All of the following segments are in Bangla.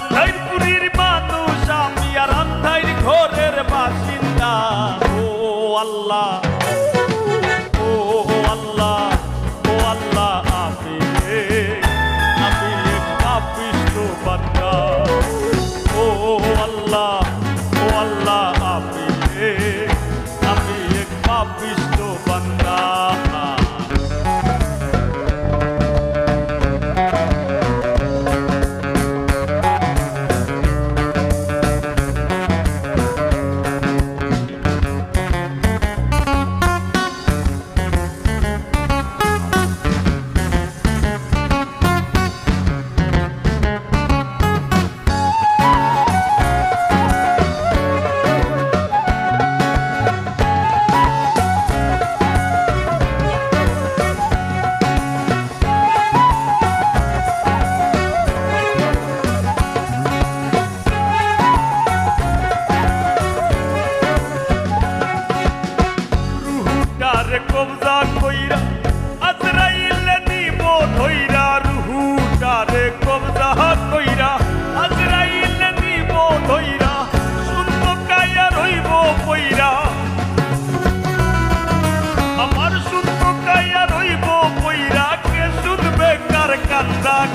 আন্ধাইপুরীর মানুষ, আমি আর আন্ধাইর ঘরের বাসিন্দা। ও আল্লাহ ও আল্লাহ ও আল্লাহ আমি আমি পাপিষ্ট বান্দা। ও আল্লাহ, ও আমি এক পাপিষ্ট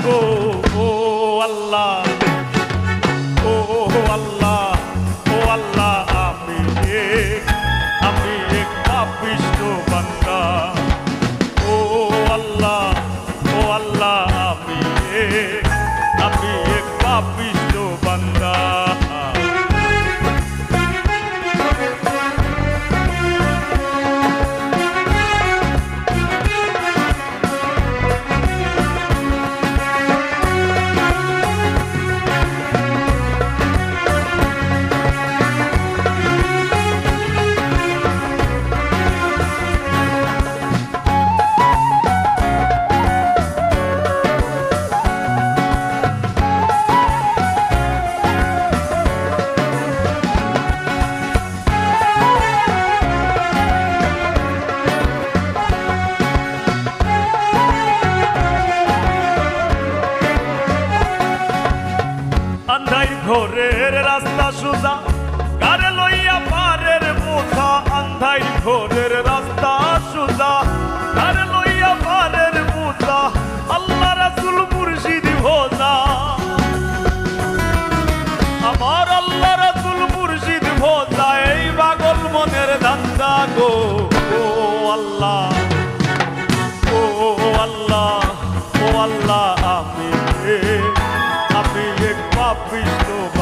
Oh. আন্ধাই ঘরের রাস্তা সোজা কারে লইয়া পারের বোঝা, আন্ধাই ঘরের রাস্তা সোজা কারে লইয়া পারের বোঝা, আল্লাহ রাসুল মুর্শিদ ভোজা। আমার আল্লাহ রাসুল মুর্শিদ ভোজা, এই পাগল মনের ধান্দা গো।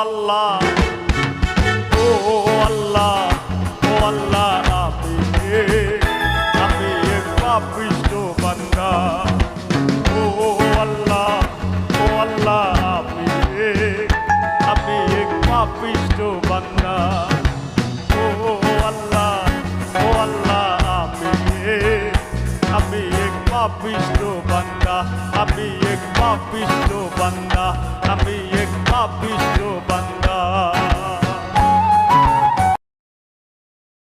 আল্লাহ पापिष्ट बंदा अभी एक पापिष्ट बंदा अभी एक पापिष्ट बंदा